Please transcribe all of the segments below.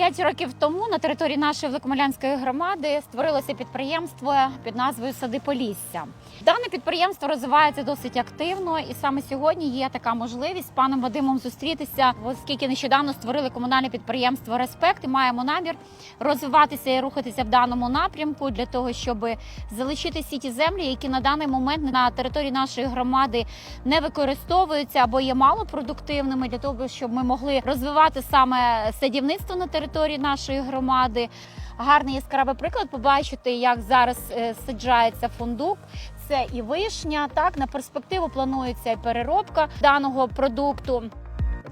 П'ять років тому на території нашої Великомилянської громади створилося підприємство під назвою Сади Полісся. Дане підприємство розвивається досить активно, і саме сьогодні є така можливість з паном Вадимом зустрітися, оскільки нещодавно створили комунальне підприємство Респект і маємо намір розвиватися і рухатися в даному напрямку для того, щоб залишити всі ті землі, які на даний момент на території нашої громади не використовуються або є малопродуктивними, для того, щоб ми могли розвивати саме садівництво на території нашої громади. Гарний яскравий приклад побачити, як зараз е, саджається фундук. Це і вишня. Так на перспективу планується і переробка даного продукту.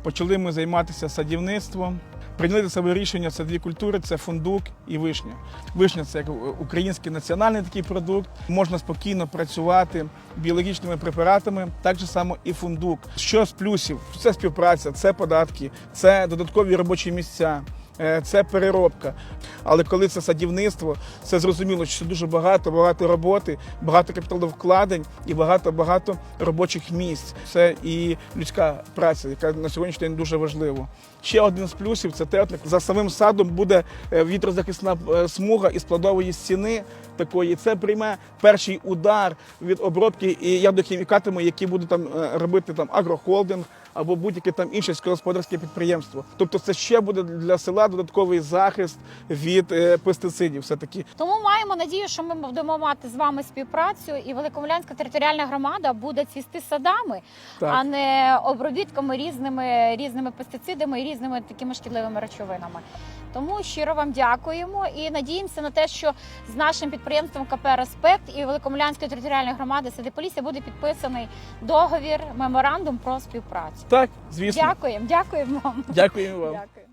Почали ми займатися садівництвом. Прийняли для себе рішення це дві культури: це фундук і вишня. Вишня це як український національний такий продукт. Можна спокійно працювати біологічними препаратами, так же само і фундук. Що з плюсів? Це співпраця, це податки, це додаткові робочі місця. Е, Це переробка. Але коли це садівництво, це зрозуміло, що дуже багато, багато роботи, багато капіталовкладень і багато багато робочих місць. Це і людська праця, яка на сьогоднішній день дуже важлива. Ще один з плюсів це те, за самим садом буде е, вітрозахисна е, смуга із складової стіни такої. Це прийме перший удар від обробки і ядохімікатами, які будуть там робити там агрохолдинг або будь-яке там інше сільськогосподарське підприємство. Тобто, це ще буде для села додатковий захист від е, пестицидів. Все таки Тому маємо надію, що ми будемо мати з вами співпрацю, і Великомилянська територіальна громада буде цвісти садами, Так. а не обробітками різними різними пестицидами і різними такими шкідливими речовинами. Тому щиро вам дякуємо і надіємося на те, що з нашим підприємством КП Респект і Великомилянської територіальної громади Сади Полісся буде підписаний договір, меморандум про співпрацю. так, звісно, Дякуємо, дякуємо вам. дякуємо вам. Дякую.